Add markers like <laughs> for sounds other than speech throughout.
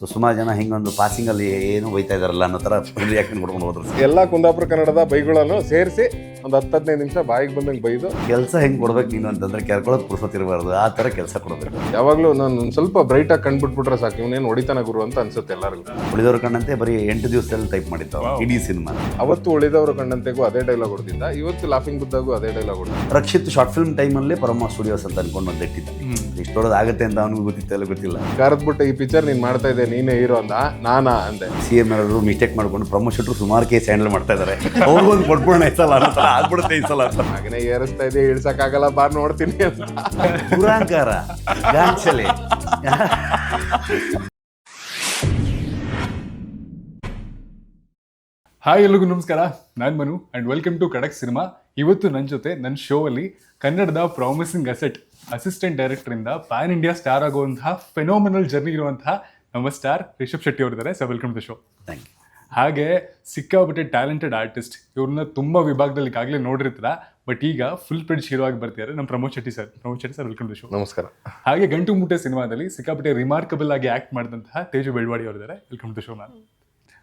So ಸುಮಾರು ಜನ ಹಿಂಗೊಂದು ಪಾಸಿಂಗಲ್ಲಿ ಏನು ಹೋಯ್ತಾ ಇದಾರಲ್ಲ ಅನ್ನೋ ಥರ ರಿಯಾಕ್ಷನ್ ಕೊಡ್ಕೊಂಡು ಹೋದ್ರು. ಎಲ್ಲ ಕುಂದಾಪುರ ಕನ್ನಡದ ಬೈಗಳನ್ನು ಸೇರಿಸಿ ಒಂದು ಹತ್ತು ಹದಿನೈದು ನಿಮಿಷ ಬಾಯಿಗೆ ಬಂದಂಗೆ ಬೈದು. ಕೆಲಸ ಹೆಂಗೆ ಕೊಡ್ಬೇಕು ನೀನು ಅಂತಂದ್ರೆ ಕೆರ್ಕೊಳ್ಳೋದು ಪುರ್ಸೋತಿರಬಾರ್ದು ಆ ಥರ ಕೆಲಸ ಕೊಡಬೇಕು. ಯಾವಾಗಲೂ ನಾನು ಒಂದು ಸ್ವಲ್ಪ ಬ್ರೈಟಾಗಿ ಕಂಡ್ಬಿಟ್ಬಿಟ್ರೆ ಸಾಕು ಇವನೇನು ಹೊಡಿತಾನ ಗುರು ಅಂತ ಅನ್ಸುತ್ತೆ ಎಲ್ಲರಿಗೂ. ಉಳಿದವರು ಕಂಡಂತೆ ಬರೀ ಎಂಟು ದಿವಸದಲ್ಲಿ ಟೈಪ್ ಮಾಡಿತ್ತು ಇಡೀ ಸಿನಿಮಾ. ಅವತ್ತು ಉಳಿದವರು ಕಂಡಂತೆಗೂ ಅದೇ ಡೈಲಾಗ್ ಹೊಡೆದಿದ್ದ ಇವತ್ತು ಲಾಫಿಂಗ್ ಬುದ್ದಾಗೂ ಅದೇ ಡೈಲಾಗ್ ಹೊಡೆದಿದ್ದ. ರಕ್ಷಿತ್ ಶಾರ್ಟ್ ಫಿಲ್ಮ್ ಟೈಮಲ್ಲೇ ಪರಮ ಸ್ಟುಡಿಯೋಸ್ ಅಂತ ಅನ್ಕೊಂಡು ಒಂದು ಇಟ್ಟಿದ್ದ ಇಷ್ಟೊಳದು ಆಗುತ್ತೆ ಅಂತ ಅವನಿಗೂ ಗೊತ್ತಿತ್ತಲ್ಲ ಗೊತ್ತಿಲ್ಲ. ಕರೆದ್ಬಿಟ್ಟು ಈ ಪಿಕ್ಚರ್ ನೀನ್ ಮಾಡ್ತಾ ಇದ್ದೆ ನೀನೇ ಹೀರೋ ಅಂದ? ನಾನಾ ಅಂದೆ. ಸಿ ಎಂ ಅವರು ಮಿಸ್ಟೇಕ್ ಮಾಡ್ಕೊಂಡು ಪ್ರಮೋಷನ್ರು ಸುಮಾರು ಕೇಸ್ ಹ್ಯಾಂಡಲ್ ಮಾಡ್ತಾ ಇದ್ದಾರೆ ಅವ್ರಿಗೊಂದು ಒಂದು ಕೊಟ್ಬಿಡೋಣ ಈ ಸಲ ಆಗ್ಬಿಡುತ್ತೆ ಈ ಸಲ ಅಂತ. ಹಾಗನೇ ಏರಿಸ್ತಾ ಇದೆ ಇಳ್ಸಕ್ಕಾಗಲ್ಲ ಬಾರ್ ನೋಡ್ತೀನಿ ಅಂತ. ಗಾಂಚಲೆ. ಹಾಯ್ ಎಲ್ರಿಗೂ ನಮಸ್ಕಾರ. ನಾನು Manu and welcome to Kadak cinema ಇವತ್ತು ನನ್ನ ಜೊತೆ ನನ್ನ ಶೋ ಅಲ್ಲಿ ಕನ್ನಡದ ಪ್ರಾಮಿಸಿಂಗ್ ಅಸೆಟ್ ಅಸಿಸ್ಟೆಂಟ್ ಡೈರೆಕ್ಟರಿಂದ ಪ್ಯಾನ್ ಇಂಡಿಯಾ ಸ್ಟಾರ್ ಆಗುವಂತಹ ಫೆನೋಮಿನಲ್ ಜರ್ನಿ ಇರುವಂತಹ ನಮ್ಮ ಸ್ಟಾರ್ ರಿಷಬ್ ಶೆಟ್ಟಿ ಅವರಿದ್ದಾರೆ. Sir welcome to show thank you ಹಾಗೆ ಸಿಕ್ಕಾಬಿಟ್ಟೆ ಟ್ಯಾಲೆಂಟೆಡ್ ಆರ್ಟಿಸ್ಟ್ ಇವ್ರನ್ನ ತುಂಬ ವಿಭಾಗದಲ್ಲಿ ಈಗಾಗಲೇ ನೋಡಿರ್ತೀರ? ಬಟ್ ಈಗ ಫುಲ್ ಪ್ರೆಡ್ ಹೀರೋ ಆಗಿ ಬರ್ತಿದ್ದಾರೆ ನಮ್ಮ Pramod Shetty sir Pramod Shetty sir welcome to show ನಮಸ್ಕಾರ. ಹಾಗೆ ಗಂಟು ಮುಟ್ಟೆ ಸಿನಿಮಾದಲ್ಲಿ ಸಿಕ್ಕಾಪಟ್ಟೆ ರಿಮಾರ್ಕಬಲ್ ಆಗಿ ಆಕ್ಟ್ ಮಾಡಿದಂತಹ ತೇಜು ಬೆಳ್ವಾಡಿ ಅವರಿದ್ದಾರೆ. Welcome to show ma'am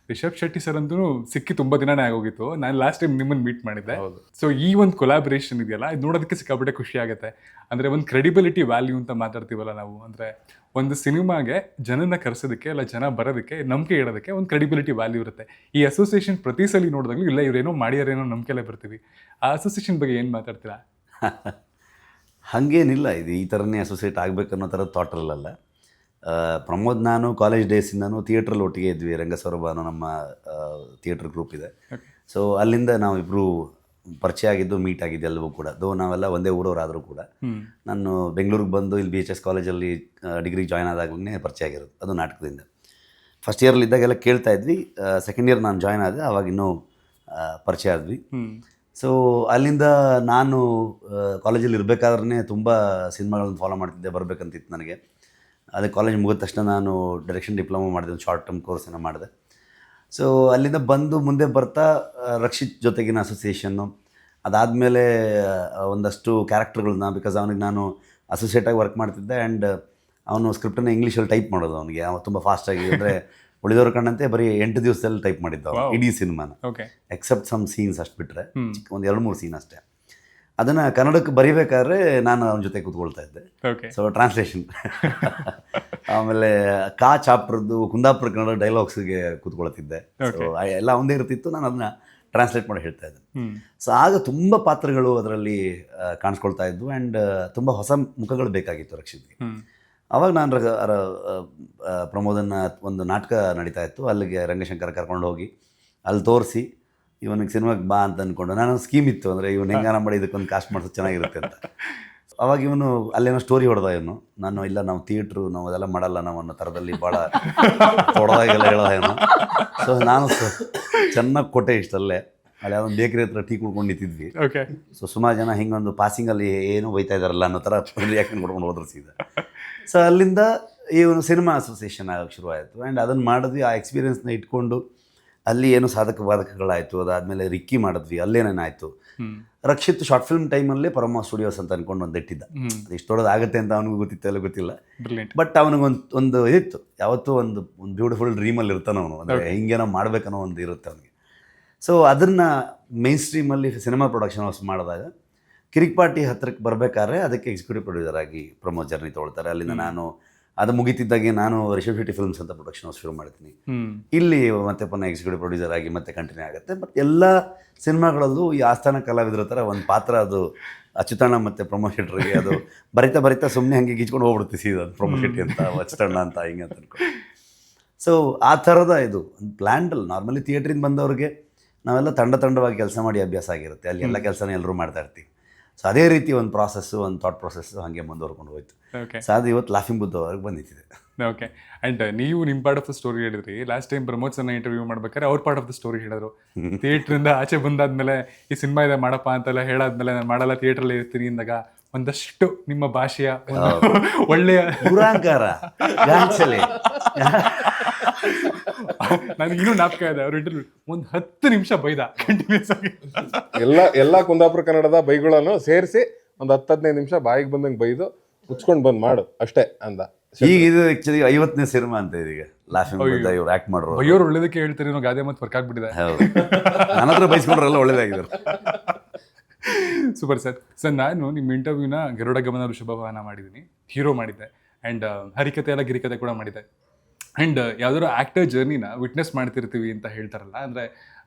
Rishab Shetty sir ಅಂತೂ ಸಿಕ್ಕಿ ತುಂಬಾ ದಿನನೇ ಆಗೋಗಿತ್ತು. ನಾನು ಲಾಸ್ಟ್ ಟೈಮ್ ನಿಮ್ಮನ್ನು ಮೀಟ್ ಮಾಡಿದ್ದೆ. ಸೊ ಈ ಒಂದು ಕೊಲಾಬ್ರೇಷನ್ ಇದೆಯಲ್ಲ ಇದು ನೋಡೋದಕ್ಕೆ ಸಿಕ್ಕಾಪಟ್ಟೆ ಖುಷಿ ಆಗುತ್ತೆ. ಅಂದ್ರೆ ಒಂದು ಕ್ರೆಡಿಬಿಲಿಟಿ ವ್ಯಾಲ್ಯೂ ಅಂತ ಮಾತಾಡ್ತೀವಲ್ಲ ನಾವು. ಅಂದ್ರೆ ಒಂದು ಸಿನಿಮಾಗೆ ಜನನ ಕರೆಸೋದಕ್ಕೆ ಇಲ್ಲ ಜನ ಬರೋದಕ್ಕೆ ನಂಬಿಕೆ ಇಡೋದಕ್ಕೆ ಒಂದು ಕ್ರೆಡಿಬಿಲಿಟಿ ವ್ಯಾಲ್ಯೂ ಇರುತ್ತೆ. ಈ ಅಸೋಸಿಯೇಷನ್ ಪ್ರತಿ ಸಲ ನೋಡಿದಾಗಲೂ ಇಲ್ಲ ಇವರೇನೋ ಮಾಡ್ಯಾರೇನೋ ನಂಬಿಕೆಲ್ಲ ಬರ್ತೀವಿ. ಆ ಅಸೋಸಿಯೇಷನ್ ಬಗ್ಗೆ ಏನು ಮಾತಾಡ್ತೀರಾ? <laughs> ಹಾಗೇನಿಲ್ಲ ಇದು ಈ ಥರನೇ ಅಸೋಸಿಯೇಟ್ ಆಗಬೇಕನ್ನೋ ಥರ ಥಾಟ್ರಲ್ಲ ಪ್ರಮೋದ್ ನಾನು ಕಾಲೇಜ್ ಡೇಸಿಂದನೂ ಥಿಯೇಟ್ರಲ್ಲಿ ಒಟ್ಟಿಗೆ ಇದ್ವಿ. ರಂಗಸೌರಭ ಅನ್ನೋ ನಮ್ಮ ಥಿಯೇಟ್ರ್ ಗ್ರೂಪ್ ಇದೆ. ಸೊ ಅಲ್ಲಿಂದ ನಾವಿಬ್ಬರು ಪರಿಚಯ ಆಗಿದ್ದು ಮೀಟ್ ಆಗಿದ್ದು ಎಲ್ಲವೂ ಕೂಡ. ದೋ ನಾವೆಲ್ಲ ಒಂದೇ ಊರವರಾದರೂ ಕೂಡ. ನಾನು ಬೆಂಗಳೂರಿಗೆ ಬಂದು ಇಲ್ಲಿ ಬಿ ಎಚ್ ಎಸ್ ಕಾಲೇಜಲ್ಲಿ ಡಿಗ್ರಿ ಜಾಯ್ನ್ ಆದಾಗಲೇ ಪರಿಚಯ ಆಗಿರೋದು. ಅದು ನಾಟಕದಿಂದ. ಫಸ್ಟ್ ಇಯರಲ್ಲಿ ಇದ್ದಾಗೆಲ್ಲ ಕೇಳ್ತಾ ಇದ್ವಿ. ಸೆಕೆಂಡ್ ಇಯರ್ ನಾನು ಜಾಯ್ನ್ ಆದೆ ಅವಾಗ ಇನ್ನೂ ಪರಿಚಯ ಆದ್ವಿ. ಸೊ ಅಲ್ಲಿಂದ ನಾನು ಕಾಲೇಜಲ್ಲಿ ಇರಬೇಕಾದ್ರೆ ತುಂಬ ಸಿನಿಮಾಗಳನ್ನ ಫಾಲೋ ಮಾಡ್ತಿದ್ದೆ ಬರಬೇಕಂತಿತ್ತು ನನಗೆ. ಅದೇ ಕಾಲೇಜ್ ಮುಗಿದ ತಕ್ಷಣ ನಾನು ಡೈರೆಕ್ಷನ್ ಡಿಪ್ಲೊಮಾ ಮಾಡಿದೆ ಒಂದು ಶಾರ್ಟ್ ಟರ್ಮ್ ಕೋರ್ಸನ್ನು ಮಾಡಿದೆ. ಸೊ ಅಲ್ಲಿಂದ ಬಂದು ಮುಂದೆ ಬರ್ತಾ ರಕ್ಷಿತ್ ಜೊತೆಗಿನ ಅಸೋಸಿಯೇಷನ್ನು ಅದಾದಮೇಲೆ ಒಂದಷ್ಟು ಕ್ಯಾರೆಕ್ಟರ್ಗಳನ್ನ ಬಿಕಾಸ್ ಅವನಿಗೆ ನಾನು ಅಸೋಸಿಯೇಟಾಗಿ ವರ್ಕ್ ಮಾಡ್ತಿದ್ದೆ ಆ್ಯಂಡ್ ಅವನು ಸ್ಕ್ರಿಪ್ಟನ್ನು ಇಂಗ್ಲೀಷಲ್ಲಿ ಟೈಪ್ ಮಾಡೋದು ಅವನಿಗೆ. ಅವ ತುಂಬ ಫಾಸ್ಟಾಗಿ ಅಂದರೆ ಉಳಿದವ್ರ ಕಣ್ಣಂತೆ ಬರೀ ಎಂಟು ದಿವಸದಲ್ಲಿ ಟೈಪ್ ಮಾಡಿದ್ದ. ಇಡೀ ಸಿನಿಮಾನ ಎಕ್ಸೆಪ್ಟ್ ಸಮ್ ಸೀನ್ಸ್ ಅಷ್ಟು ಬಿಟ್ಟರೆ. ಒಂದು ಎರಡು ಮೂರು ಸೀನ್ ಅಷ್ಟೇ. ಅದನ್ನು ಕನ್ನಡಕ್ಕೆ ಬರಿಬೇಕಾದ್ರೆ ನಾನು ಅವನ ಜೊತೆ ಕೂತ್ಕೊಳ್ತಾ ಇದ್ದೆ. ಸೊ ಟ್ರಾನ್ಸ್ಲೇಷನ್ ಆಮೇಲೆ ಕಾ ಚಾಪ್ರದ್ದು ಕುಂದಾಪುರ ಕನ್ನಡ ಡೈಲಾಗ್ಸ್ಗೆ ಕೂತ್ಕೊಳ್ತಿದ್ದೆ. ಸೊ ಎಲ್ಲ ಒಂದೇ ಇರ್ತಿತ್ತು. ನಾನು ಅದನ್ನ ಟ್ರಾನ್ಸ್ಲೇಟ್ ಮಾಡಿ ಹೇಳ್ತಾ ಇದ್ದೆ. ಸೊ ಆಗ ತುಂಬ ಪಾತ್ರಗಳು ಅದರಲ್ಲಿ ಕಾಣಿಸ್ಕೊಳ್ತಾ ಇದ್ವು ಆ್ಯಂಡ್ ತುಂಬ ಹೊಸ ಮುಖಗಳು ಬೇಕಾಗಿತ್ತು ರಕ್ಷಿತ್ಗೆ. ಅವಾಗ ನಾನು ಪ್ರಮೋದನ್ನ ಒಂದು ನಾಟಕ ನಡೀತಾ ಇತ್ತು. ಅಲ್ಲಿಗೆ ರಂಗಶಂಕರ್ ಕರ್ಕೊಂಡು ಹೋಗಿ ಅಲ್ಲಿ ತೋರಿಸಿ ಇವನಿಗೆ ಸಿನಿಮಾಗೆ ಬಾ ಅಂತ ಅಂದ್ಕೊಂಡು ನಾನು ಸ್ಕೀಮ್ ಇತ್ತು ಅಂದರೆ ಇವನು ಹೆಂಗಾನ ಮಾಡಿ ಇದಕ್ಕೊಂದು ಕಾಸ್ಟ್ ಮಾಡಿಸೋದು ಚೆನ್ನಾಗಿರುತ್ತೆ ಅಂತ. ಅವಾಗ ಇವನು ಅಲ್ಲೇನೋ ಸ್ಟೋರಿ ಹೊಡೆದ ಇವನು. ನಾನು ಇಲ್ಲ ನಾವು ಥಿಯೇಟ್ರು ನಾವು ಅದೆಲ್ಲ ಮಾಡಲ್ಲ ನಾವು ಅನ್ನೋ ಥರದಲ್ಲಿ ಭಾಳ ಹೊಡೆದಾಗೆಲ್ಲ ಹೇಳೋದ ಏನು ಸೊ ನಾನು ಸ- ಚೆನ್ನಾಗಿ ಕೊಟ್ಟೆ ಇಷ್ಟಲ್ಲೇ. ಅಲ್ಲಿ ಅದೊಂದು ಬೇಕರಿ ಹತ್ರ ಟೀ ಕುಡ್ಕೊಂಡು ನಿಂತಿದ್ವಿ. ಓಕೆ ಸೊ ಸುಮಾರು ಜನ ಹಿಂಗೊಂದು ಪಾಸಿಂಗಲ್ಲಿ ಏನು ಬೈತಾ ಇದಾರಲ್ಲ ಅನ್ನೋ ಥರ <laughs> ರಿಯಾಕ್ಷನ್ ಕೊಡ್ಕೊಂಡು ಹೋದ್ರು ಸೀದಾ ಸೊ ಅಲ್ಲಿಂದ ಈ ಒಂದು ಸಿನಿಮಾ ಅಸೋಸಿಯೇಷನ್ ಆಗೋಕ್ಕೆ ಶುರುವಾಯಿತು. ಆ್ಯಂಡ್ ಅದನ್ನು ಮಾಡಿದ್ವಿ. ಆ ಎಕ್ಸ್ಪೀರಿಯೆನ್ಸ್ನ ಇಟ್ಕೊಂಡು ಅಲ್ಲಿ ಏನು ಸಾಧಕ ಬಾಧಕಗಳಾಯಿತು ಅದಾದಮೇಲೆ ರಿಕ್ಕಿ ಮಾಡಿದ್ವಿ ಅಲ್ಲೇನೇನಾಯಿತು? ರಕ್ಷಿತ್ ಶಾರ್ಟ್ ಫಿಲ್ಮ್ ಟೈಮಲ್ಲೇ ಪರಮ ಸ್ಟುಡಿಯೋಸ್ ಅಂತ ಅನ್ಕೊಂಡು ಒಂದು ಇಟ್ಟಿದ್ದ. ಇಷ್ಟೊಳದು ಆಗುತ್ತೆ ಅಂತ ಅವನಿಗೂ ಗೊತ್ತಿತ್ತಲ್ಲ ಗೊತ್ತಿಲ್ಲ. ಬಟ್ ಅವನಿಗೊಂದು ಒಂದು ಇತ್ತು. ಯಾವತ್ತೂ ಒಂದು ಒಂದು ಬ್ಯೂಟಿಫುಲ್ ಡ್ರೀಮಲ್ಲಿ ಇರ್ತಾನೆ ಅವನು. ಅಂದರೆ ಹಿಂಗೇನೋ ಮಾಡ್ಬೇಕನ್ನೋ ಒಂದು ಇರುತ್ತೆ ಅವನಿಗೆ. ಸೊ ಅದನ್ನು ಮೇನ್ ಸ್ಟ್ರೀಮಲ್ಲಿ ಸಿನಿಮಾ ಪ್ರೊಡಕ್ಷನ್ ಹೌಸ್ ಮಾಡಿದಾಗ ಕಿರಿಕ್ ಪಾರ್ಟಿ ಹತ್ರಕ್ಕೆ ಬರಬೇಕಾದ್ರೆ ಅದಕ್ಕೆ ಎಕ್ಸಿಕ್ಯೂಟಿವ್ ಪ್ರೊಡ್ಯೂಸರ್ ಆಗಿ ಪ್ರಮೋದ್ ಜರ್ನಿ ತೊಗೊಳ್ತಾರೆ. ಅಲ್ಲಿಂದ ನಾನು ಅದು ಮುಗಿತಿದ್ದಾಗೆ ನಾನು ರಿಷಬ್ ಶೆಟ್ಟಿ ಫಿಲ್ಮ್ಸ್ ಅಂತ ಪ್ರೊಡಕ್ಷನ್ ಶುರು ಮಾಡ್ತೀನಿ. ಇಲ್ಲಿ ಮತ್ತೆ ಪುನಃ ಎಕ್ಸಿಕ್ಯೂಟಿವ್ ಪ್ರೊಡ್ಯೂಸರ್ ಆಗಿ ಮತ್ತೆ ಕಂಟಿನ್ಯೂ ಆಗುತ್ತೆ. ಬಟ್ ಎಲ್ಲ ಸಿನಿಮಾಗಳಲ್ಲೂ ಈ ಆಸ್ಥಾನ ಕಲಾವಿದರ ಥರ ಒಂದು ಪಾತ್ರ ಅದು ಅಚ್ಯುತಣ್ಣ ಮತ್ತು ಪ್ರಮೋದ್ಗೆ ಅದು <laughs> ಬರಿತಾ ಬರಿತಾ ಸುಮ್ಮನೆ ಹಂಗೆ ಗಿಚ್ಕೊಂಡು ಹೋಗ್ಬಿಡ್ತೀವಿ ಸೀದಾ ಅದು ಪ್ರಮೋದ್ ಶೆಟ್ಟಿ ಅಂತ ಅಚ್ಯುತಣ್ಣ ಅಂತ ಹಿಂಗೆ ಅಂತ ಅನ್ಕೊಂಡು ಸೊ ಆ ಥರದ ಇದು ಪ್ಲ್ಯಾಂಡಲ್ ನಾರ್ಮಲಿ ಥಿಯೇಟ್ರಿಂದ ಬಂದವ್ರಿಗೆ ನಾವೆಲ್ಲ ತಂಡ ತಂಡವಾಗಿ ಕೆಲಸ ಮಾಡಿ ಅಭ್ಯಾಸ ಆಗಿರುತ್ತೆ. ಅಲ್ಲಿ ಎಲ್ಲ ಕೆಲಸನ ಎಲ್ಲರೂ ಮಾಡ್ತಾ ಇರ್ತೀವಿ. ಸೊ ಅದೇ ರೀತಿ ಒಂದು ಪ್ರಾಸೆಸ್ಸು ಒಂದು ಥಾಟ್ ಪ್ರಾಸೆಸ್ಸು ಹಾಗೆ ಮುಂದುವರ್ಕೊಂಡು ಹೋಯ್ತು. ಓಕೆ ಸೊ ಅದು ಇವತ್ತು ಲಾಫಿಂಗ್ ಬುದ್ಧವರೆಗೆ ಬಂದಿದೆ. ಓಕೆ ಆ್ಯಂಡ್ ನೀವು ನಿಮ್ಮ ಪಾರ್ಟ್ ಆಫ್ ದ ಸ್ಟೋರಿ ಹೇಳಿದ್ರಿ. ಲಾಸ್ಟ್ ಟೈಮ್ ಪ್ರಮೋದ್ ಸನ್ನ ಇಂಟರ್ವ್ಯೂ ಮಾಡ್ಬೇಕಾದ್ರೆ ಅವ್ರ ಪಾರ್ಟ್ ಆಫ್ ದ ಸ್ಟೋರಿ ಹೇಳಿದ್ರು. <laughs> ಥಿಯೇಟ್ರಿಂದ ಆಚೆ ಬಂದಾದ್ಮೇಲೆ ಈ ಸಿನಿಮಾ ಇದೆ ಮಾಡಪ್ಪ ಅಂತೆಲ್ಲ ಹೇಳಾದ್ಮೇಲೆ ನಾನು ಮಾಡಲ್ಲ ಥಿಯೇಟ್ರಲ್ಲಿ ಇರ್ತೀನಿ ಅಂದಾಗ ಒಂದಷ್ಟು ನಿಮ್ಮ ಭಾಷೆಯ ಒಳ್ಳೆಯ ದುರಾಂಕಾರ ಗಾಂಚಲೆ. <laughs> <laughs> ನನಗೆ ಇನ್ನೂ ಜ್ಞಾಪಕ ಇದೆ ಅವ್ರ ಇಂಟರ್ವ್ಯೂ ಒಂದು ಹತ್ತು ನಿಮಿಷ ಬೈದ. ಕಂಟಿನ್ಯೂಸ್ ಆಗಿ. ಎಲ್ಲ ಎಲ್ಲ ಕುಂದಾಪುರ ಕನ್ನಡದ ಬೈಗಳನ್ನು ಸೇರಿಸಿ ಒಂದು ಹತ್ತು ಹದಿನೈದು ನಿಮಿಷ ಬಾಯಿಗೆ ಬಂದಂಗೆ ಬೈದು ಮುಚ್ಕೊಂಡು ಬಂದು ಮಾಡು ಅಷ್ಟೇ ಅಂದ. ಈಗ ಇದು ಆಕ್ಚುಲಿ ಐವತ್ತನೇ ಸಿನಿಮಾ ಅಂತ ಇದೀಗ ಲಾಫಿಂಗ್ ಬುದ್ಧ ಇವ್ರು ಆಕ್ಟ್ ಮಾಡೋರು ಬೈಯೋರು ಒಳ್ಳೇದಕ್ಕೆ ಹೇಳ್ತಾರೆ ಏನೋ ಗಾದೆ ಮತ್ತೆ ವರ್ಕ್ ಆಗ್ಬಿಟ್ಟಿದೆ. ಹೌದು. ನನ್ನ ಹತ್ರ ಬೈಸ್ಕೊಂಡ್ರೆಲ್ಲ ಒಳ್ಳೇದಾಗಿದ್ದಾರೆ. Super <laughs> sir. ಸರ್ ನಾನು ನಿಮ್ಮ ಇಂಟರ್ವ್ಯೂನ ಗರುಡ ಗಮನ ಶುಭವಹನ ಮಾಡಿದ್ದೀನಿ. ಹೀರೋ ಮಾಡಿದ್ದೆ. ಆ್ಯಂಡ್ ಹರಿಕತೆ ಎಲ್ಲ ಗಿರಿಕತೆ ಕೂಡ ಮಾಡಿದ್ದೆ. ಆ್ಯಂಡ್ ಯಾವ್ದಾದ್ರು ಆ್ಯಕ್ಟರ್ ಜರ್ನಿನ ವಿಟ್ನೆಸ್ ಮಾಡ್ತಿರ್ತೀವಿ ಅಂತ ಹೇಳ್ತಾರಲ್ಲ, ಅಂದರೆ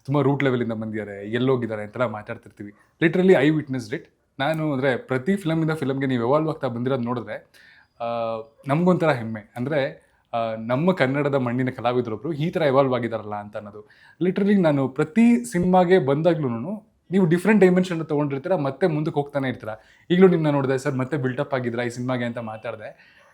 ತುಂಬ ರೂಟ್ ಲೆವೆಲಿಂದ ಬಂದಿದ್ದಾರೆ, ಎಲ್ಲೋಗಿದ್ದಾರೆ ಅಂತೆಲ್ಲ ಮಾತಾಡ್ತಿರ್ತೀವಿ. ಲಿಟ್ರಲಿ ಐ ವಿಟ್ನೆಸ್ ಡಿಟ್ ನಾನು ಅಂದರೆ ಪ್ರತಿ ಫಿಲಮಿಂದ ಫಿಲಮ್ಗೆ ನೀವು ಎವಾಲ್ವ್ ಆಗ್ತಾ ಬಂದಿರೋದು ನೋಡಿದ್ರೆ ನಮಗೊಂಥರ ಹೆಮ್ಮೆ. ಅಂದರೆ ನಮ್ಮ ಕನ್ನಡದ ಮಣ್ಣಿನ ಕಲಾವಿದರೊಬ್ಬರು ಈ ಥರ ಎವಾಲ್ವ್ ಆಗಿದಾರಲ್ಲ ಅಂತ ಅನ್ನೋದು. ಲಿಟ್ರಲಿ ನಾನು ಪ್ರತಿ ಸಿನಿಮಾಗೆ ಬಂದಾಗ್ಲೂ ನೀವು ಡಿಫ್ರೆಂಟ್ ಡೈಮೆನ್ಷನ್ ತೊಗೊಂಡಿರ್ತೀರ, ಮತ್ತೆ ಮುಂದಕ್ಕೆ ಹೋಗ್ತಾನೆ ಇರ್ತೀರ. ಈಗಲೂ ನಿಮ್ಮನ್ನ ನೋಡಿದೆ ಸರ್, ಮತ್ತೆ ಬಿಲ್ಟಪ್ ಆಗಿದ್ರ ಈ ಸಿನಿಮಾಗೆ? ಅಂತ ಮಾತಾಡಿದೆ.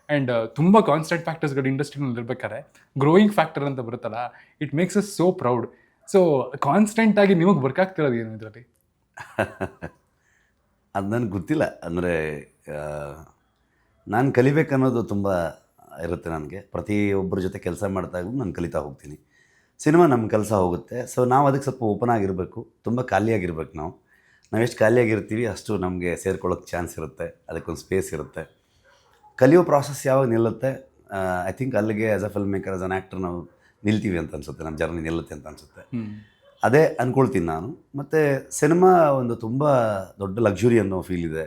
ಆ್ಯಂಡ್ ತುಂಬ ಕಾನ್ಸ್ಟೆಂಟ್ ಫ್ಯಾಕ್ಟರ್ಸ್ಗಳು ಇಂಡಸ್ಟ್ರಿನಲ್ಲಿ ಇರ್ಬೇಕಾದ್ರೆ ಗ್ರೋಯಿಂಗ್ ಫ್ಯಾಕ್ಟರ್ ಅಂತ ಬರುತ್ತಲ್ಲ it makes us so proud so constant ಆಗಿ ನಿಮಗೆ ಆಗ್ತಿರೋದು ಏನು ಇದರಲ್ಲಿ? <laughs> ಅದು ನನಗೆ ಗೊತ್ತಿಲ್ಲ. ಅಂದರೆ ನಾನು ಕಲಿಬೇಕನ್ನೋದು ತುಂಬ ಇರುತ್ತೆ ನನಗೆ. ಪ್ರತಿಯೊಬ್ಬರ ಜೊತೆ ಕೆಲಸ ಮಾಡಿದಾಗಲೂ ನಾನು ಕಲಿತಾ ಹೋಗ್ತೀನಿ. ಸಿನಿಮಾ ನಮ್ಮ ಕೆಲಸ ಹೋಗುತ್ತೆ. ಸೊ ನಾವು ಅದಕ್ಕೆ ಸ್ವಲ್ಪ ಓಪನ್ ಆಗಿರಬೇಕು. ತುಂಬ ಖಾಲಿಯಾಗಿರ್ಬೇಕು ನಾವು. ನಾವೆಷ್ಟು ಖಾಲಿಯಾಗಿರ್ತೀವಿ ಅಷ್ಟು ನಮಗೆ ಸೇರ್ಕೊಳ್ಳೋಕ್ಕೆ ಚಾನ್ಸ್ ಇರುತ್ತೆ. ಅದಕ್ಕೊಂದು ಸ್ಪೇಸ್ ಇರುತ್ತೆ. ಕಲಿಯೋ ಪ್ರಾಸೆಸ್ ಯಾವಾಗ ನಿಲ್ಲುತ್ತೆ? ಐ ಥಿಂಕ್ ಅಲ್ಲಿಗೆ as a film maker as an actor ನಾವು ನಿಲ್ತೀವಿ ಅಂತ ಅನಿಸುತ್ತೆ ನಮ್ಮ ಜರ್ನಿ ನಿಲ್ಲುತ್ತೆ ಅಂತ ಅನಿಸುತ್ತೆ. ಅದೇ ಅಂದ್ಕೊಳ್ತೀನಿ ನಾನು. ಮತ್ತು ಸಿನಿಮಾ ಒಂದು ತುಂಬ ದೊಡ್ಡ ಲಕ್ಸುರಿ ಅನ್ನೋ ಫೀಲ್ ಇದೆ.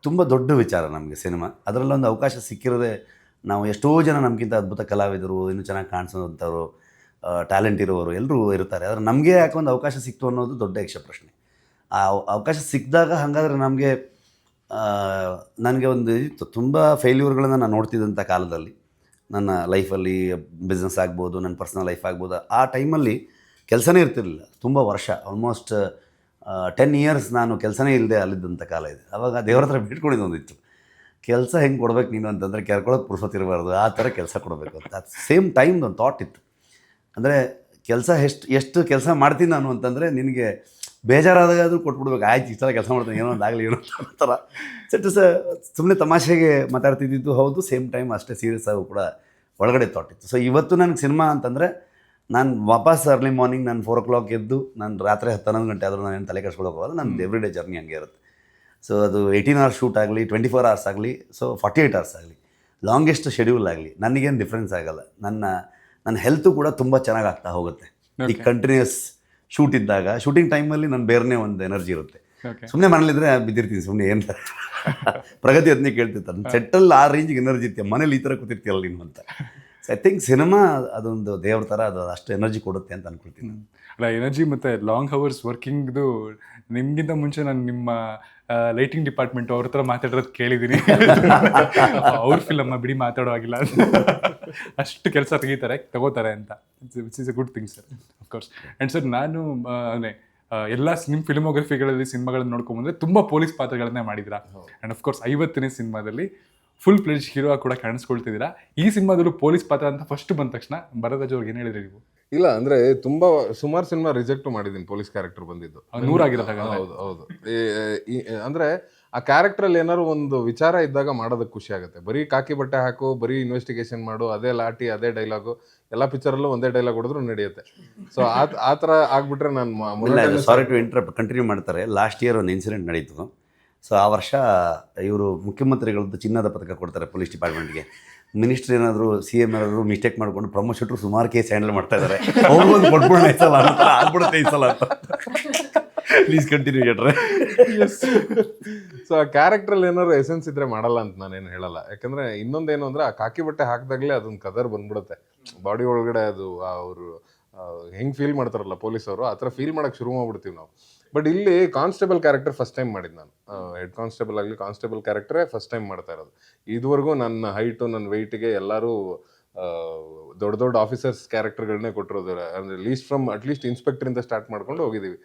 ತುಂಬ ದೊಡ್ಡ ವಿಚಾರ ನಮಗೆ ಸಿನಿಮಾ ಅದರಲ್ಲೊಂದು ಅವಕಾಶ ಸಿಕ್ಕಿರೋದೆ ನಾವು ಎಷ್ಟೋ ಜನ ನಮಗಿಂತ ಅದ್ಭುತ ಕಲಾವಿದರು ಇನ್ನೂ ಚೆನ್ನಾಗಿ ಕಾಣಿಸೋವಂಥವ್ರು ಟ್ಯಾಲೆಂಟ್ ಇರೋರು ಎಲ್ಲರೂ ಇರ್ತಾರೆ. ಆದರೆ ನಮಗೆ ಯಾಕೆ ಒಂದು ಅವಕಾಶ ಸಿಕ್ತು ಅನ್ನೋದು ದೊಡ್ಡ ಯಕ್ಷ ಪ್ರಶ್ನೆ ಆ ಅವ- ಅವಕಾಶ ಸಿಕ್ಕಿದಾಗ ಹಾಗಾದರೆ ನಮಗೆ ನನಗೆ ಒಂದು ಇತ್ತು ತುಂಬ ಫೇಲ್ಯೂರ್ಗಳನ್ನು ನಾನು ನೋಡ್ತಿದ್ದಂಥ ಕಾಲದಲ್ಲಿ, ನನ್ನ ಲೈಫಲ್ಲಿ ಬಿಸ್ನೆಸ್ ಆಗ್ಬೋದು ನನ್ನ ಪರ್ಸ್ನಲ್ ಲೈಫ್ ಆಗ್ಬೋದು, ಆ ಟೈಮಲ್ಲಿ ಕೆಲಸನೇ ಇರ್ತಿರಲಿಲ್ಲ. ತುಂಬ ವರ್ಷ ಆಲ್ಮೋಸ್ಟ್ ಟೆನ್ ಇಯರ್ಸ್ ನಾನು ಕೆಲಸನೇ ಇಲ್ಲದೆ ಅಲ್ಲಿದ್ದಂಥ ಕಾಲ ಇದೆ. ಅವಾಗ ದೇವ್ರ ಹತ್ರ ಇತ್ತು. ಕೆಲಸ ಹೆಂಗೆ ಕೊಡ್ಬೇಕು ನೀನು ಅಂತಂದರೆ ಕೆರ್ಕೊಳ್ಳೋಕೆ ಪುರ್ಸೋತಿರಬಾರ್ದು ಆ ಥರ ಕೆಲಸ ಕೊಡಬೇಕು ಅಂತ. ಅಟ್ ಸೇಮ್ ಟೈಮ್ದು ಒಂದು ಥಾಟ್ ಇತ್ತು. ಅಂದರೆ ಕೆಲಸ ಎಷ್ಟು ಎಷ್ಟು ಕೆಲಸ ಮಾಡ್ತೀನಿ ನಾನು ಅಂತಂದರೆ ನಿನಗೆ ಬೇಜಾರಾದಾಗ ಆದರೂ ಕೊಟ್ಬಿಡ್ಬೇಕು. ಆಯ್ತು ಈ ಥರ ಕೆಲಸ ಮಾಡ್ತೀನಿ ಏನೋ ಒಂದು ಆಗಲಿ ಏನೋ ಅಂತಾರ. ಥರ ಸೆಟ್ ಸ ಸುಮ್ಮನೆ ತಮಾಷೆಗೆ ಮಾತಾಡ್ತಿದ್ದಿದ್ದು ಹೌದು ಸೇಮ್ ಟೈಮ್ ಅಷ್ಟೇ ಸೀರಿಯಸ್ ಆಗು ಕೂಡ ಒಳಗಡೆ ತೊಟ್ಟಿತ್ತು ಸೊ ಇವತ್ತು ನನಗೆ ಸಿನಿಮಾ ಅಂತಂದರೆ ನಾನು ವಾಪಸ್ ಅರ್ಲಿ ಮಾರ್ನಿಂಗ್ ನಾನು ಫೋರ್ ಓ ಕ್ಲಾಕ್ ಎದ್ದು ನಾನು ರಾತ್ರಿ ಹತ್ತು ಹನ್ನೊಂದು ಗಂಟೆ ಆದರೂ ನಾನು ಏನು ತಲೆ ಹೋಗೋದು ನನ್ನ ಎವ್ರಿ ಡೇ ಜರ್ನಿ ಹಂಗೆ ಇರುತ್ತೆ. ಸೊ ಅದು ಏಯ್ಟೀನ್ ಅವರ್ಸ್ ಶೂಟ್ ಆಗಲಿ ಟ್ವೆಂಟಿ ಫೋರ್ ಅವರ್ಸ್ ಆಗಲಿ ಸೊ ಫಾರ್ಟಿ ಏಯ್ಟ್ ಅವರ್ಸ್ ಆಗಲಿ ಲಾಂಗೆಸ್ಟ್ ಶೆಡ್ಯೂಲ್ ಆಗಲಿ ನನಗೇನು ಡಿಫ್ರೆನ್ಸ್ ಆಗಲ್ಲ. ನನ್ನ ನನ್ನ ಹೆಲ್ತು ಕೂಡ ತುಂಬ ಚೆನ್ನಾಗಿ ಆಗ್ತಾ ಹೋಗುತ್ತೆ. ಈ ಕಂಟಿನ್ಯೂಸ್ ಶೂಟ್ ಇದ್ದಾಗ ಶೂಟಿಂಗ್ ಟೈಮಲ್ಲಿ ನನ್ನ ಬೇರೆನೇ ಒಂದು ಎನರ್ಜಿ ಇರುತ್ತೆ. ಸುಮ್ಮನೆ ಮನೇಲಿದ್ರೆ ಬಿದ್ದಿರ್ತೀನಿ ಸುಮ್ಮನೆ ಏನು ಪ್ರಗತಿ ಅದನ್ನೇ ಕೇಳ್ತಿರ್ತಾರೆ. ಸೆಟ್ಟಲ್ಲಿ ಆ ರೇಂಜಿಗೆ ಎನರ್ಜಿ ಇರ್ತೀಯ? ಮನೇಲಿ ಈ ಥರ ಕೂತಿರ್ತೀಯಲ್ಲ ನೀನು ಅಂತ. ಸೊ ಐ ಥಿಂಕ್ ಸಿನಿಮಾ ಅದೊಂದು ದೇವ್ರ ಥರ ಅದು ಅಷ್ಟು ಎನರ್ಜಿ ಕೊಡುತ್ತೆ ಅಂತ ಅನ್ಕೊಳ್ತೀನಿ. ನಾನು. ಅಲ್ಲ ಎನರ್ಜಿ ಮತ್ತು ಲಾಂಗ್ ಅವರ್ಸ್ ವರ್ಕಿಂಗ್ದು ನಿಮಗಿಂತ ಮುಂಚೆ ನಾನು ನಿಮ್ಮ ಲೈಟಿಂಗ್ ಡಿಪಾರ್ಟ್ಮೆಂಟ್ ಅವ್ರ ಹತ್ರ ಮಾತಾಡೋದು ಕೇಳಿದ್ದೀನಿ ಅವ್ರ ಫಿಲಮ್ ಬಿಡಿ ಮಾತಾಡೋ ಆಗಿಲ್ಲ ಅಷ್ಟು ಕೆಲಸ ತೆಗಿತಾರೆ ತಗೋತಾರೆ ಅಂತ. Which is a good thing sir of course and sir ನಾನು ಎಲ್ಲ ನಿಮ್ಮ ಫಿಲ್ಮೋಗ್ರಫಿಗಳಲ್ಲಿ ಸಿನಿಮಾಗಳನ್ನ ನೋಡ್ಕೊಂಬಂದ್ರೆ ತುಂಬ ಪೊಲೀಸ್ ಪಾತ್ರಗಳನ್ನೇ ಮಾಡಿದ್ರ. ಆ್ಯಂಡ್ ಅಫ್ಕೋರ್ಸ್ ಐವತ್ತನೇ ಸಿನಿಮಾದಲ್ಲಿ ಫುಲ್ ಪ್ಲೇಜ್ ಹೀರೋ ಕೂಡ ಕಾಣಿಸ್ಕೊಳ್ತಿದ್ದೀರಾ ಈ ಸಿನಿಮಾದಲ್ಲೂ ಪೊಲೀಸ್ ಪಾತ್ರ ಅಂತ ಫಸ್ಟ್ ಬಂದ ತಕ್ಷಣ ಭರದ್ವಾಜ್ ಅವ್ರಿಗೆ ಏನು ಹೇಳಿದ್ರಿ ನೀವು? ಇಲ್ಲ ಅಂದ್ರೆ ತುಂಬಾ ಸುಮಾರು ಸಿನಿಮಾ ರಿಜೆಕ್ಟ್ ಮಾಡಿದ್ದೀನಿ ಪೊಲೀಸ್ ಕ್ಯಾರೆಕ್ಟರ್ ಬಂದಿದ್ದು. ನೂರಾಗಿರೋದಾಗ ಹೌದು ಹೌದು. ಅಂದ್ರೆ ಆ ಕ್ಯಾರೆಕ್ಟರ್ ಅಲ್ಲಿ ಏನಾದ್ರು ಒಂದು ವಿಚಾರ ಇದ್ದಾಗ ಮಾಡೋದಕ್ಕೆ ಖುಷಿ ಆಗುತ್ತೆ. ಬರೀ ಕಾಕಿ ಬಟ್ಟೆ ಹಾಕು ಬರೀ ಇನ್ವೆಸ್ಟಿಗೇಷನ್ ಮಾಡು ಅದೇ ಲಾಟಿ ಅದೇ ಡೈಲಾಗು ಎಲ್ಲ ಪಿಕ್ಚರಲ್ಲೂ ಒಂದೇ ಡೈಲಾಗ್ ಹೊಡೆದ್ರು ನಡೆಯುತ್ತೆ. ಸೊ ಆ ಥರ ಆಗ್ಬಿಟ್ರೆ ನಾನು ಸಾರಿ ಟು ಇಂಟರ್ ಕಂಟಿನ್ಯೂ ಮಾಡ್ತಾರೆ. ಲಾಸ್ಟ್ ಇಯರ್ ಒಂದು ಇನ್ಸಿಡೆಂಟ್ ನಡೀತು. ಸೊ ಆ ವರ್ಷ ಇವರು ಮುಖ್ಯಮಂತ್ರಿಗಳದ್ದು ಚಿನ್ನದ ಪದಕ ಕೊಡ್ತಾರೆ ಪೊಲೀಸ್ ಡಿಪಾರ್ಟ್ಮೆಂಟ್ಗೆ ಮಿನಿಸ್ಟರ್ ಏನಾದರೂ, ಸಿ ಎಂ ಏನಾದರೂ ಮಿಸ್ಟೇಕ್ ಮಾಡ್ಕೊಂಡು ಪ್ರಮೋಷಟ್ರು ಸುಮಾರು ಕೇಸ್ ಹ್ಯಾಂಡಲ್ ಮಾಡ್ತಾ ಇದ್ದಾರೆ ಅವ್ರಿಗೊಂದು ಕೊಟ್ಬಿಡೋಣ ಈ ಅನ್ನೋ ಆಗ್ಬಿಡುತ್ತೆ ಈ ಸಲ ಅಂತ. Please continue ಹೇಳ್ರೆ. ಸೊ ಆ ಕ್ಯಾರೆಕ್ಟ್ರಲ್ಲಿ ಏನಾದ್ರು ಎಸೆನ್ಸ್ ಇದ್ರೆ ಮಾಡಲ್ಲ ಅಂತ ನಾನೇನು ಹೇಳಲ್ಲ. ಯಾಕಂದ್ರೆ ಇನ್ನೊಂದೇನು ಅಂದ್ರೆ ಆ ಕಾಕಿ ಬಟ್ಟೆ ಹಾಕಿದಾಗಲೇ ಅದೊಂದು ಕದರ್ ಬಂದ್ಬಿಡುತ್ತೆ. ಬಾಡಿ ಒಳಗಡೆ ಅದು ಅವರು ಹೆಂಗೆ ಫೀಲ್ ಮಾಡ್ತಾರಲ್ಲ ಪೊಲೀಸ್ ಅವರು ಆ ಥರ ಫೀಲ್ ಮಾಡಕ್ ಶುರು ಮಾಡ್ಬಿಡ್ತೀವಿ ನಾವು. ಬಟ್ ಇಲ್ಲಿ ಕಾನ್ಸ್ಟೇಬಲ್ ಕ್ಯಾರೆಕ್ಟರ್ ಫಸ್ಟ್ ಟೈಮ್ ಮಾಡಿದ್ದು ನಾನು. ಹೆಡ್ ಕಾನ್ಸ್ಟೇಬಲ್ ಆಗಲಿ ಕಾನ್ಸ್ಟೇಬಲ್ ಕ್ಯಾರೆಕ್ಟರೇ ಫಸ್ಟ್ ಟೈಮ್ ಮಾಡ್ತಾ ಇರೋದು. ಇದುವರೆಗೂ ನನ್ನ ಹೈಟು ನನ್ನ ವೆಯ್ಟ್ಗೆ ಎಲ್ಲರೂ ದೊಡ್ಡ ದೊಡ್ಡ ಆಫೀಸರ್ಸ್ ಕ್ಯಾರೆಕ್ಟರ್ಗಳನ್ನೇ ಕೊಟ್ಟಿರೋದು. ಅಂದರೆ ಲೀಸ್ಟ್ ಫ್ರಮ್ ಅಟ್ಲೀಸ್ಟ್ ಇನ್ಸ್ಪೆಕ್ಟ್ರಿಂದ ಸ್ಟಾರ್ಟ್ ಮಾಡ್ಕೊಂಡು ಹೋಗಿದ್ದೀವಿ.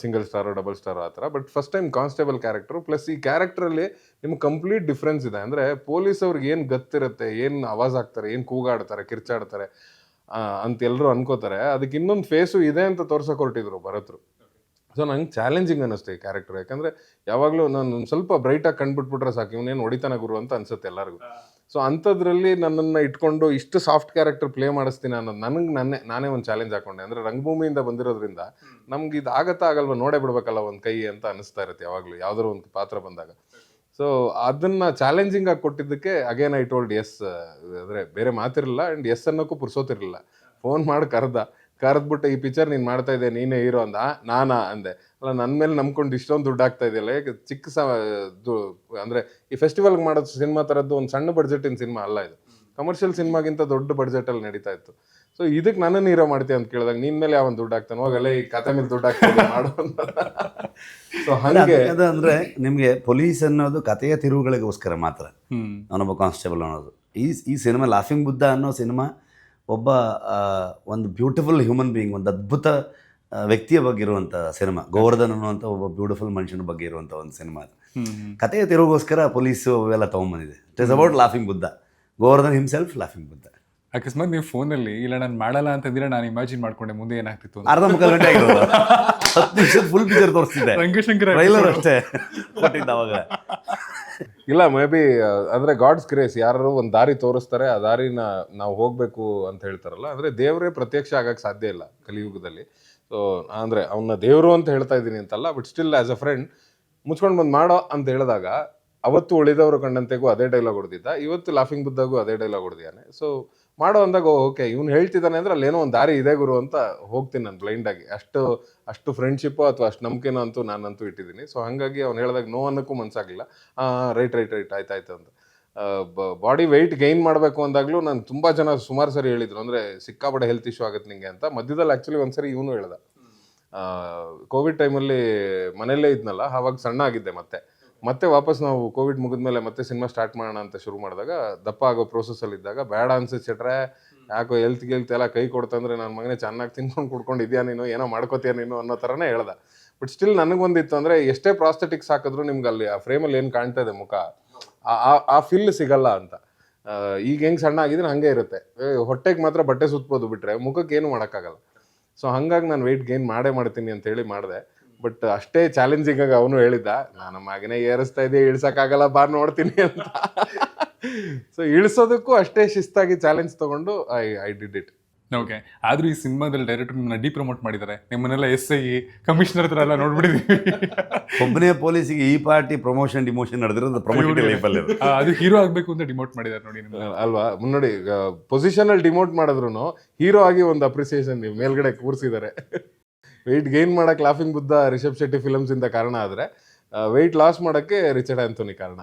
ಸಿಂಗಲ್ ಸ್ಟಾರ್ ಡಬಲ್ ಸ್ಟಾರ್ ಆ ಥರ. But first time constable character plus ಈ ಕ್ಯಾರೆಕ್ಟ್ರಲ್ಲಿ ನಿಮ್ಗೆ ಕಂಪ್ಲೀಟ್ ಡಿಫ್ರೆನ್ಸ್ ಇದೆ. ಅಂದರೆ ಪೊಲೀಸ್ ಅವ್ರಿಗೆ ಏನು ಗತ್ತಿರುತ್ತೆ, ಏನು ಆವಾಜ್ ಆಗ್ತಾರೆ ಏನು ಕೂಗಾಡ್ತಾರೆ, ಕಿರ್ಚಾಡ್ತಾರೆ ಅಂತ ಎಲ್ಲರೂ ಅನ್ಕೋತಾರೆ. ಅದಕ್ಕೆ ಇನ್ನೊಂದು ಫೇಸು ಇದೆ ಅಂತ ತೋರ್ಸೋಕೆ ಹೊರಟಿದ್ರು ಭರತ್ರು. ಸೊ ನಂಗೆ ಚಾಲೆಂಜಿಂಗ್ ಅನ್ನಿಸ್ತು ಈ ಕ್ಯಾರೆಕ್ಟರ್ ಯಾಕಂದರೆ ಯಾವಾಗಲೂ ನಾನು ಒಂದು ಸ್ವಲ್ಪ ಬ್ರೈಟಾಗಿ ಕಂಡುಬಿಟ್ಬಿಟ್ರೆ ಸಾಕು ಇವನೇನು ಹೊಡಿತಾನ ಗುರು ಅಂತ ಅನ್ಸುತ್ತೆ ಎಲ್ಲರಿಗೂ. ಸೊ ಅಂಥದ್ರಲ್ಲಿ ನನ್ನನ್ನು ಇಟ್ಕೊಂಡು ಇಷ್ಟು ಸಾಫ್ಟ್ ಕ್ಯಾರೆಕ್ಟರ್ ಪ್ಲೇ ಮಾಡಿಸ್ತೀನಿ ಅನ್ನೋದು ನನಗೆ ನನ್ನೇ ನಾನೇ ಒಂದು ಚಾಲೆಂಜ್ ಹಾಕೊಂಡೆ. ಅಂದರೆ ರಂಗಭೂಮಿಯಿಂದ ಬಂದಿರೋದ್ರಿಂದ ನಮ್ಗೆ ಇದು ಆಗತ್ತಾ ಆಗಲ್ವ ನೋಡೇ ಬಿಡ್ಬೇಕಲ್ಲ ಒಂದು ಕೈ ಅಂತ ಅನಿಸ್ತಾ ಇರುತ್ತೆ ಯಾವಾಗಲೂ ಯಾವುದಾದ್ರು ಒಂದು ಪಾತ್ರ ಬಂದಾಗ. ಸೊ ಅದನ್ನು ಅದನ್ನ ಚಾಲೆಂಜಿಂಗ್ ಆಗಿ ಕೊಟ್ಟಿದ್ದಕ್ಕೆ ಅಗೇನ್ ಐ ಟೋಲ್ಡ್ ಎಸ್ ಅಂದರೆ ಬೇರೆ ಮಾತಿರಲಿಲ್ಲ ಆ್ಯಂಡ್ ಎಸ್ ಅನ್ನೋಕ್ಕೂ ಪುರ್ಸೋತಿರಲಿಲ್ಲ. ಫೋನ್ ಮಾಡಿ ಕರ್ದ. ಕರೆದ್ಬಿಟ್ಟು ಈ ಪಿಕ್ಚರ್ ನೀನು ಮಾಡ್ತಾ ಇದ್ದೆ ನೀನೇ ಹೀರೋ ಅಂದ. "ಆ, ನಾನಾ ಅಂದೆ. ಅಲ್ಲ ನನ್ನ ಮೇಲೆ ನಂಬ್ಕೊಂಡು ಇಷ್ಟೊಂದು ದುಡ್ಡು ಆಗ್ತಾ ಇದೆಯಲ್ಲ ಯಾಕೆ ಚಿಕ್ಕ ಸ ಅಂದರೆ ಈ ಫೆಸ್ಟಿವಲ್ ಮಾಡೋದು ಸಿನಿಮಾ ಥರದ್ದು ಒಂದು ಸಣ್ಣ ಬಡ್ಜೆಟಿನ ಸಿನಿಮಾ ಅಲ್ಲ ಇದು. ಕಮರ್ಷಿಯಲ್ ಸಿನಿಮಾಗಿಂತ ದೊಡ್ಡ ಬಡ್ಜೆಟಲ್ಲಿ ನಡೀತಾ ಇತ್ತು. ಸೊ ಇದಕ್ಕೆ ನನ್ನನ್ನು ಹೀರೋ ಮಾಡ್ತೀಯ ಅಂತ ಕೇಳಿದಾಗ ನಿನ್ನ ಮೇಲೆ ಯಾವ ದುಡ್ಡು ಹಾಕ್ತಾನೆ ಹೋಗಲ್ಲ ಈ ಕತೆ ಮೇಲೆ ದುಡ್ಡು ಹಾಕ್ತಾನೆ <laughs> ಮಾಡೋ ಸೊ ಹಾಗೆ ಅದು ಅಂದರೆ ನಿಮಗೆ ಪೊಲೀಸ್ ಅನ್ನೋದು ಕಥೆಯ ತಿರುವುಗಳಿಗೋಸ್ಕರ ಮಾತ್ರ. ಹ್ಮ್. ಅವನೊಬ್ಬ ಕಾನ್ಸ್ಟೇಬಲ್ ಅನ್ನೋದು. ಈ ಈ ಸಿನಿಮಾ ಲಾಫಿಂಗ್ ಬುದ್ಧ ಅನ್ನೋ ಸಿನಿಮಾ ಒಬ್ಬ ಒಂದು ಬ್ಯೂಟಿಫುಲ್ ಹ್ಯೂಮನ್ ಬೀಯಿಂಗ್ ಒಂದು ಅದ್ಭುತ ವ್ಯಕ್ತಿಯ ಬಗ್ಗೆ ಇರುವಂಥ ಸಿನಿಮಾ ಗೋವರ್ಧನ್ ಅನ್ನುವಂಥ ಒಬ್ಬ ಬ್ಯೂಟಿಫುಲ್ ಮನುಷ್ಯನ ಬಗ್ಗೆ ಇರುವಂಥ ಒಂದು ಸಿನಿಮಾ ಅದು. ಕಥೆಯ ತಿರುಗೋಸ್ಕರ ಪೊಲೀಸು ಅವೆಲ್ಲ ತೊಗೊಂಬಂದಿದೆ. It is about laughing Buddha Govardhan himself laughing Buddha ಅಕಸ್ಮಾತ್ ನೀವು ಫೋನಲ್ಲಿ ಇಲ್ಲ ನಾನು ಮಾಡಲ್ಲ ಅಂತಂದ್ರೆ ನಾನು ಇಮ್ಯಾಜಿನ್ ಮಾಡ್ಕೊಂಡೆ ಮುಂದೆ ಏನಾಗ್ತಿತ್ತು ಅರ್ಧ ಮುಕ್ಕಾಲು ಗಂಟೆ ಆಗಿರೋದು. ಹತ್ತು ನಿಮಿಷದ ಫುಲ್ ಪಿಕ್ಚರ್ ತೋರಿಸ್ತಿದ್ದೆ. <laughs> ರಂಗಶಂಕರ್ ಟ್ರೈಲರ್ ಅಷ್ಟೇ ಕೊಟ್ಟಿದ್ದ ಅವಾಗ ಇಲ್ಲ ಮೇ ಬಿ ಅಂದರೆ ಗಾಡ್ಸ್ ಗ್ರೇಸ್ ಯಾರು ಒಂದು ದಾರಿ ತೋರಿಸ್ತಾರೆ, ಆ ದಾರಿನ ನಾವು ಹೋಗಬೇಕು ಅಂತ ಹೇಳ್ತಾರಲ್ಲ ಅಂದರೆ ದೇವರೇ ಪ್ರತ್ಯಕ್ಷ ಆಗಕ್ಕೆ ಸಾಧ್ಯ ಇಲ್ಲ ಕಲಿಯುಗದಲ್ಲಿ. ಸೊ ಅಂದರೆ ಅವನ್ನ ದೇವರು ಅಂತ ಹೇಳ್ತಾ ಇದ್ದೀನಿ ಅಂತಲ್ಲ but still as a friend ಮುಚ್ಕೊಂಡು ಬಂದು ಮಾಡೋ ಅಂತ ಹೇಳಿದಾಗ, ಅವತ್ತು ಉಳಿದವರು ಕಂಡಂತೆಗೂ ಅದೇ ಡೈಲಾಗ್ ಹೊಡೆದಿದ್ದ, ಇವತ್ತು ಲಾಫಿಂಗ್ ಬುದ್ದಾಗೂ ಅದೇ ಡೈಲಾಗ್ ಹೊಡೆದಿದ್ದಾನೆ. ಸೊ ಮಾಡೋ ಅಂದಾಗ ಓಕೆ ಇವ್ನು ಹೇಳ್ತಿದ್ದಾನೆ ಅಂದ್ರೆ ಅಲ್ಲೇನೋ ಒಂದು ದಾರಿ ಇದೆ ಗುರು ಅಂತ ಹೋಗ್ತೀನಿ ನಾನು ಬ್ಲೈಂಡಾಗಿ ಅಷ್ಟು ಅಷ್ಟು ಫ್ರೆಂಡ್ಶಿಪ್ಪು ಅಥವಾ ಅಷ್ಟು ನಂಬಿಕೆನೋ ಅಂತೂ ನಾನಂತೂ ಇಟ್ಟಿದ್ದೀನಿ. ಸೊ ಹಾಗಾಗಿ ಅವ್ನು ಹೇಳಿದಾಗ ನೋ ಅನ್ನೋಕ್ಕೂ ಮನ್ಸಾಗಿಲ್ಲ ಹಾಂ ರೈಟ್ ರೈಟ್ ರೈಟ್ ಆಯ್ತು ಅಂತ. ಬಾಡಿ ವೆಯ್ಟ್ ಗೈನ್ ಮಾಡಬೇಕು ಅಂದಾಗಲೂ ನಾನು ತುಂಬ ಜನ ಸುಮಾರು ಸರಿ ಹೇಳಿದ್ರು. ಅಂದರೆ ಸಿಕ್ಕಾಪಟ್ಟೆ ಹೆಲ್ತ್ ಇಶ್ಯೂ ಆಗುತ್ತೆ ನಿಂಗೆ ಅಂತ. ಮಧ್ಯದಲ್ಲಿ ಆ್ಯಕ್ಚುಲಿ ಒಂದು ಸರಿ ಇವನು ಹೇಳ್ದ. ಕೋವಿಡ್ ಟೈಮಲ್ಲಿ ಮನೆಯಲ್ಲೇ ಇದ್ನಲ್ಲ, ಆವಾಗ ಸಣ್ಣ ಆಗಿದ್ದೆ ಮತ್ತೆ. ಮತ್ತೆ ವಾಪಸ್ ನಾವು ಕೋವಿಡ್ ಮುಗಿದ್ಮೇಲೆ ಮತ್ತೆ ಸಿನಿಮಾ ಸ್ಟಾರ್ಟ್ ಮಾಡೋಣ ಅಂತ ಶುರು ಮಾಡಿದಾಗ ದಪ್ಪ ಆಗೋ ಪ್ರೋಸೆಸ್ಸಲ್ಲಿ ಇದ್ದಾಗ ಬೇಡ ಅನ್ಸಿಟ್ರೆ ಯಾಕೋ ಎಲ್ತ್ ಗಿಲ್ತ್ ಎಲ್ಲ ಕೈ ಕೊಡ್ತಂದ್ರೆ ನನ್ನ ಮಗನೇ ಚೆನ್ನಾಗಿ ತಿನ್ಕೊಂಡು ಕುಡ್ಕೊಂಡಿದ್ಯಾ ನೀನು? ಏನೋ ಮಾಡ್ಕೋತೀಯ ನೀನು ಅನ್ನೋ ಥರನೇ ಹೇಳ್ದ. ಬಟ್ ಸ್ಟಿಲ್ ನನಗೊಂದಿತ್ತು ಅಂದರೆ ಎಷ್ಟೇ ಪ್ರಾಸ್ಥೆಟಿಕ್ಸ್ ಹಾಕಿದ್ರು ನಿಮ್ಗೆ ಅಲ್ಲಿ ಆ ಫ್ರೇಮಲ್ಲಿ ಏನು ಕಾಣ್ತಾ ಇದೆ ಮುಖ? ಆ- ಫಿಲ್ ಸಿಗಲ್ಲ ಅಂತ. ಈಗ ಹೆಂಗೆ ಸಣ್ಣ ಆಗಿದ್ರೆ ಹಂಗೆ ಇರುತ್ತೆ. ಹೊಟ್ಟೆಗೆ ಮಾತ್ರ ಬಟ್ಟೆ ಸುತ್ಬೋದು ಬಿಟ್ಟರೆ ಮುಖಕ್ಕೆ ಏನು ಮಾಡೋಕ್ಕಾಗಲ್ಲ. ಸೊ ಹಂಗಾಗಿ ನಾನು ವೆಯ್ಟ್ ಗೇನ್ ಮಾಡೇ ಮಾಡ್ತೀನಿ ಅಂತ ಹೇಳಿ ಮಾಡಿದೆ. ಬಟ್ ಅಷ್ಟೇ ಚಾಲೆಂಜಿಂಗ್ ಆಗಿ ಅವನು ಹೇಳಿದ್ದ, ನಾನು ಮಗನೇ ಏರಿಸ್ತಾ ಇದೆಯಾ, ಇಳ್ಸೋಕ್ಕಾಗಲ್ಲ, ಬಾ ನೋಡ್ತೀನಿ ಅಂತ. ಸೊ ಇಳಿಸೋದಕ್ಕೂ ಅಷ್ಟೇ ಶಿಸ್ತಾಗಿ ಚಾಲೆಂಜ್ ತಗೊಂಡು I I did it okay ಆದ್ರೂ ಈ ಸಿನಿಮಾದಲ್ಲಿ ಡೈರೆಕ್ಟರ್ ನಿಮ್ಮನ್ನ ಡಿ ಪ್ರಮೋಟ್ ಮಾಡಿದ್ದಾರೆ. ನಿಮ್ಮನ್ನೆಲ್ಲ ಎಸ್ ಐ ಕಮಿಷನರ್ ಹತ್ರ ಎಲ್ಲ ನೋಡ್ಬಿಟ್ಟಿದ್ವಿ. ಒಬ್ಬನೇ ಪೊಲೀಸಿಗೆ ಈ ಪಾರ್ಟಿ ಪ್ರಮೋಷನ್ ಡಿಮೋಷನ್ ನಡೆದಿರೋದು ಪ್ರಮೋಷನ್ ಲೈಫಲ್ಲಿ ಅದು ಹೀರೋ ಆಗಬೇಕು ಅಂತ ಡಿಮೋಟ್ ಮಾಡಿದ್ದಾರೆ ನೋಡಿ ಅಲ್ವಾ? ಮುನ್ನೋಡಿ ಪೊಸಿಷನಲ್ಲಿ ಡಿಮೋಟ್ ಮಾಡಿದ್ರು ಹೀರೋ ಆಗಿ ಒಂದು ಅಪ್ರಿಸಿಯೇಷನ್ ನೀವು ಮೇಲ್ಗಡೆ ಕೂರಿಸಿದ್ದಾರೆ. ವೆಯ್ಟ್ ಗೈನ್ ಮಾಡಕ್ಕೆ ಲಾಫಿಂಗ್ ಬುದ್ಧ ರಿಷಬ್ ಶೆಟ್ಟಿ ಫಿಲ್ಮ್ಸ್ ಇಂದ ಕಾರಣ ಆದ್ರೆ ವೆಯ್ಟ್ ಲಾಸ್ ಮಾಡೋಕ್ಕೆ ರಿಚರ್ಡ್ ಆಂಥೋನಿ ಕಾರಣ.